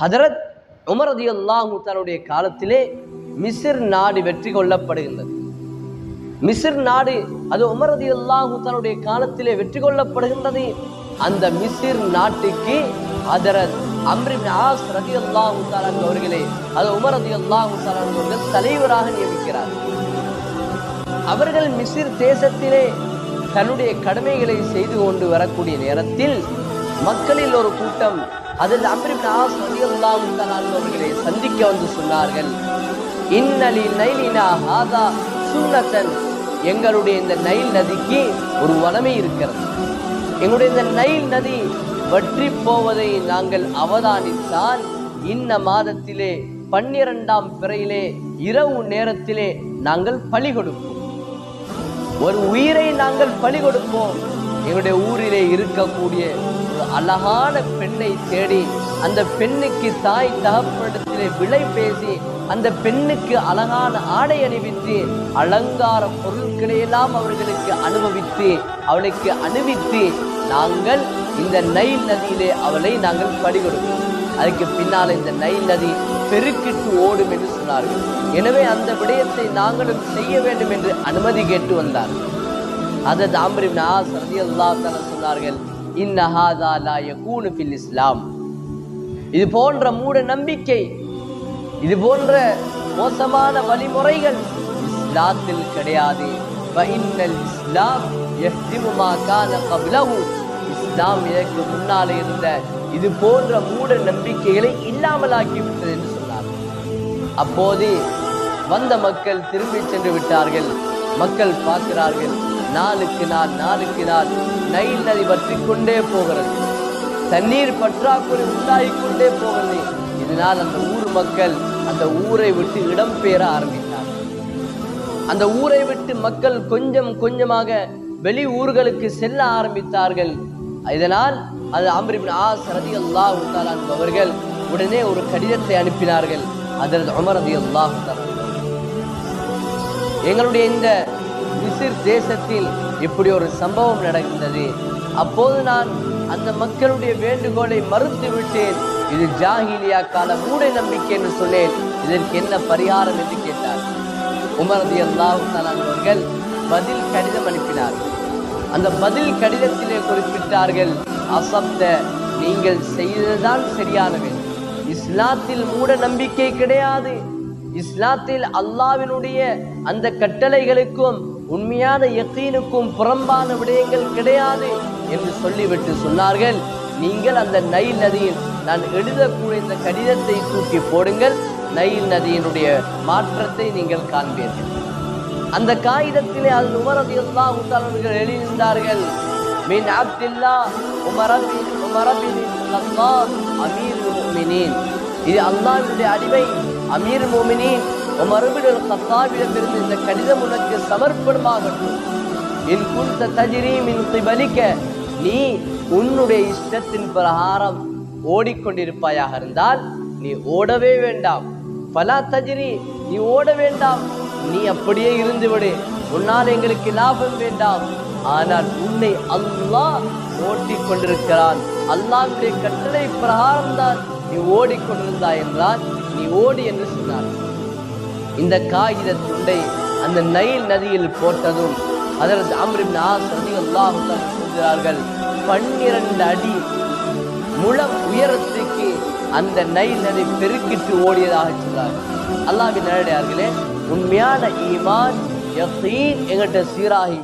ஹதரத் உமரதி அல்லாஹு தன்னுடைய காலத்திலே மிசிர் நாடு வெற்றி கொள்ளப்படுகின்றது. மிசிர் நாடு அது உமரதி அல்லாஹு தன்னுடைய காலத்திலே வெற்றி கொள்ளப்படுகின்றது. அந்த மிசிர் நாட்டுக்கு ஹதரத் அம்ரின் ஆஸ் ரதி அல்லாஹு தாலான் அவர்களே அது உமரதி அல்லாஹு தாலான் அவர்கள் தலைவராக நியமிக்கிறார். அவர்கள் மிசிர் தேசத்திலே தன்னுடைய கடமைகளை செய்து கொண்டு வரக்கூடிய நேரத்தில் மக்களில் ஒரு கூட்டம் அதில் அம்ரின் ஆஸ் ரதி அல்லாஹு அவர்களை சந்திக்க வந்து சொன்னார்கள். இன்னலி நைலினா ஹாதா சுன்னத்தன். எங்களுடைய இந்த நைல் நதிக்கு ஒரு வளமை இருக்கிறது. எங்களுடைய இந்த நைல் நதி வற்றி போவதை நாங்கள் அவதானித்தால் இன்ன மாதத்திலே பன்னிரண்டாம் பிறையிலே இரவு நேரத்திலே நாங்கள் பலி கொடுப்போம். ஒரு உயிரை நாங்கள் பலி கொடுப்போம். எங்களுடைய ஊரிலே இருக்கக்கூடிய ஒரு அழகான பெண்ணை தேடி அந்த பெண்ணுக்கு தாய் தகப்படத்திலே விலை பேசி அந்த பெண்ணுக்கு அழகான ஆடை அணிவித்து அலங்கார பொருட்களை எல்லாம் அவர்களுக்கு அனுபவித்து அவளுக்கு அணிவித்து நாங்கள் இந்த நைல் நதியிலே அவளை நாங்கள் பலி கொடுப்போம். அதுக்கு பின்னால் இந்த நைல் நதி பெருக்கிட்டு ஓடும் என்று சொன்னார்கள். எனவே அந்த விடயத்தை நாங்களும் செய்ய வேண்டும் என்று அனுமதி கேட்டு வந்தார்கள். வந்தார் அம்ரிப் நாஸ் ரதி அல்லா சொன்னார்கள் இன்னஹாதா லா யகூனு ஃபில் இஸ்லாம். இது போன்ற மூட நம்பிக்கை இது போன்ற மோசமான வழிமுறைகள் இஸ்லாத்தில் கிடையாது. வஇன்னல் இஸ்லாம் யஹ்திமு கான இஸ்லாம் இதற்கு முன்னாலே இருந்த இது போன்ற மூட நம்பிக்கைகளை இல்லாமலாக்கி விட்டது என்று சொன்னார். அப்போது வந்த மக்கள் திரும்பி சென்று விட்டார்கள். மக்கள் பார்க்கிறார்கள் நாளுக்கு நாள் நாளுக்கு நாள் நைல் நதி வற்றி கொண்டே போகிறது. தண்ணீர் பற்றாக்குறை உண்டாகிக் கொண்டே போகிறது. இதனால் அந்த ஊர் மக்கள் அந்த ஊரை விட்டு இடம்பெயர ஆரம்பித்தார். அந்த ஊரை விட்டு மக்கள் கொஞ்சம் கொஞ்சமாக வெளி ஊர்களுக்கு செல்ல ஆரம்பித்தார்கள். இதனால் அது அம்ரிபின் ஆஸ் ரதி அல்லாஹ் அவர்கள் உடனே ஒரு கடிதத்தை அனுப்பினார்கள். அதற்கு அமர் ரதி அல்லாஹ் எங்களுடைய இந்த மிசிர் தேசத்தில் இப்படி ஒரு சம்பவம் நடந்தது. அப்போது நான் அந்த மக்களுடைய வேண்டுகோளை மறுத்து விட்டேன் இது ஜாகிலியா கால மூட நம்பிக்கை என்று சொன்னேன். இதற்கு என்ன பரிகாரம் என்று கேட்டார். உமரதி அல்லாஹு பதில் கடிதம் அனுப்பினார். அந்த பதில் கடிதத்திலே குறிப்பிட்டார்கள் அசப்த நீங்கள் செய்ததுதான் சரியானவை இஸ்லாத்தில் மூட நம்பிக்கை கிடையாது. இஸ்லாத்தில் அல்லாவினுடைய அந்த கட்டளைகளுக்கும் உண்மையான யக்கீனுக்கும் புறம்பான விடயங்கள் கிடையாது என்று சொல்லிவிட்டு சொன்னார்கள். நீங்கள் அந்த நைல் நதியில் நான் எழுதக்கூடிய இந்த கடிதத்தை தூக்கி போடுங்கள். நைல் நதியினுடைய மாற்றத்தை நீங்கள் காண்பீர்கள். அந்த காகிதத்திலே அது உமரதி அல்லா எழுதியிருந்தார்கள். மின் அப்தில்லா உமரபின் உமரபின் அமீர் முமினீன் இது அல்லாஹ்வுடைய அடிமை அமீர் முமினீன் உமரபின் கத்தாவிடமிருந்து இந்த கடிதம் உனக்கு சமர்ப்பணமாகட்டும். என் குந்த தஜிரி மின் திபலிக்க நீ உன்னுடைய இஷ்டத்தின் பிரகாரம் ஓடிக்கொண்டிருப்பாயாக இருந்தால் நீ ஓடவே வேண்டாம். பலா தஜிரி நீ ஓட வேண்டாம். நீ அப்படியே இருந்து விடு உன்னால் எங்களுக்கு லாபம் வேண்டாம். ஆனால் உன்னை அல்லாஹ் ஓட்டிக் கொண்டிருக்கிறான் அல்லாஹ்வுடைய கட்டளை பிரகாரம் தான் நீ ஓடிக்கொண்டிருந்தாய் என்றால் நீ ஓடி என்று சொன்னார். இந்த காகித துண்டை அந்த நைல் நதியில் போட்டதும் அதற்கு அம்ரின் ஆஸ் அல்லாஹ் சொல்கிறார்கள் பன்னிரண்டு அடி முழம் உயரத்துக்கு அந்த நைல் நதி பெருக்கிட்டு ஓடியதாக சொல்றார் அல்லாஹ் நேரடியார்களே உண்மையான ஈமான் யகீன் எங்கிட்ட சீராகி